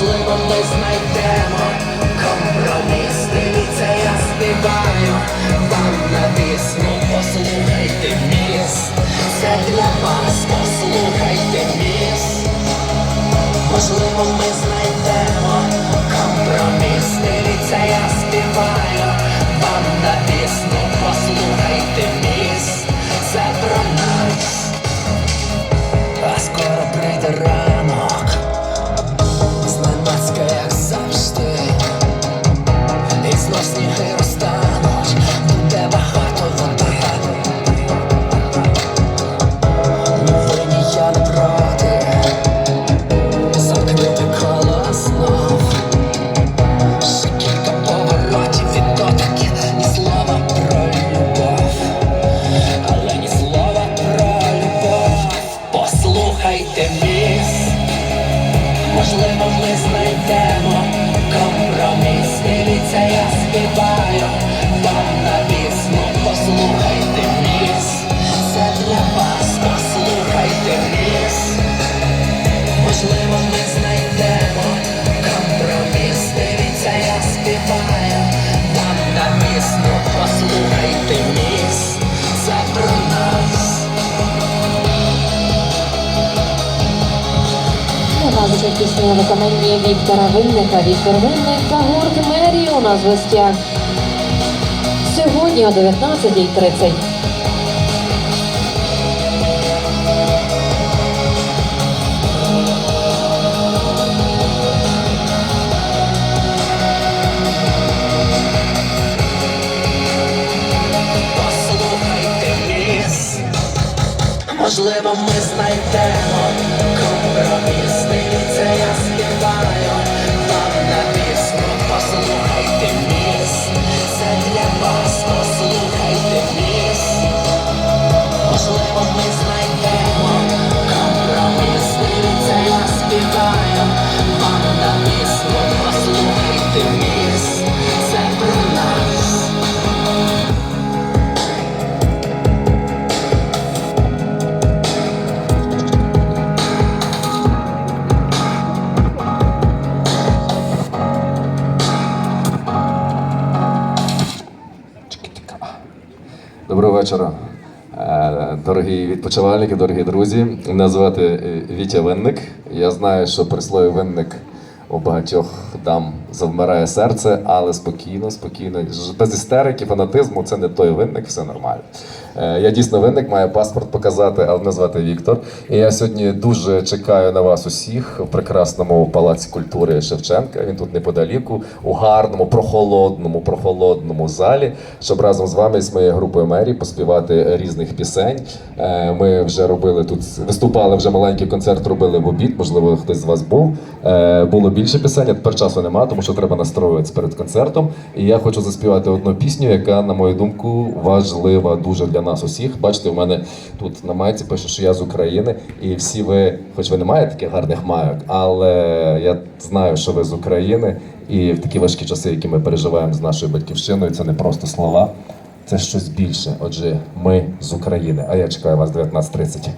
Можливо, ми знайдемо компроміс. Дивіться, я співаю вам на пісню, послухайте міс. Це для вас, послухайте міс. Можливо, ми знайдемо компроміс. Дивіться, я співаю вам на пісню, послухайте міс. Це про нас. А скоро прийде ранок, Послухайте міс. Можливо, ми знайдемо компроміс. Дивіться, я співаю вам на пісню. Послухайте міс. Це для вас. Послухайте міс. Можливо, ми знайдемо компроміс. Дивіться, я співаю вам на пісню. Нагадуючи пісню виконання Віктора Винника. Віктор Винник та гурт Мері у нас в гостях. Сьогодні о 19.30. Послухайте міс. Можливо, ми знайдемо компроміс. Вечора, е, дорогі відпочивальники, дорогі друзі. Мене звати е, Вітя Винник. Я знаю, що при слові винник у багатьох дам завмирає серце, але спокійно, спокійно, без істерики, фанатизму. Це не той винник, все нормально. Е, Я дійсно винник, маю паспорт показати, але мене звати Віктор. І я сьогодні дуже чекаю на вас усіх в прекрасному палаці культури Шевченка. Він тут неподаліку, у гарному, прохолодному, прохолодному залі, щоб разом з вами, з моєю групою Мері, поспівати різних пісень. Е, Ми вже робили тут, виступали вже маленький концерт, робили в обід. Можливо, хтось з вас був. Е, Було більше пісень, а тепер часу нема, тому що треба настроюватися перед концертом. І я хочу заспівати одну пісню, яка, на мою думку, важлива дуже для нас усіх. Бачите, у мене тут на майці пише, що я з України, і всі ви, хоч ви не маєте таких гарних майок, але я знаю, що ви з України. І в такі важкі часи, які ми переживаємо з нашою батьківщиною, це не просто слова, це щось більше. Отже, ми з України. А я чекаю вас 19.30.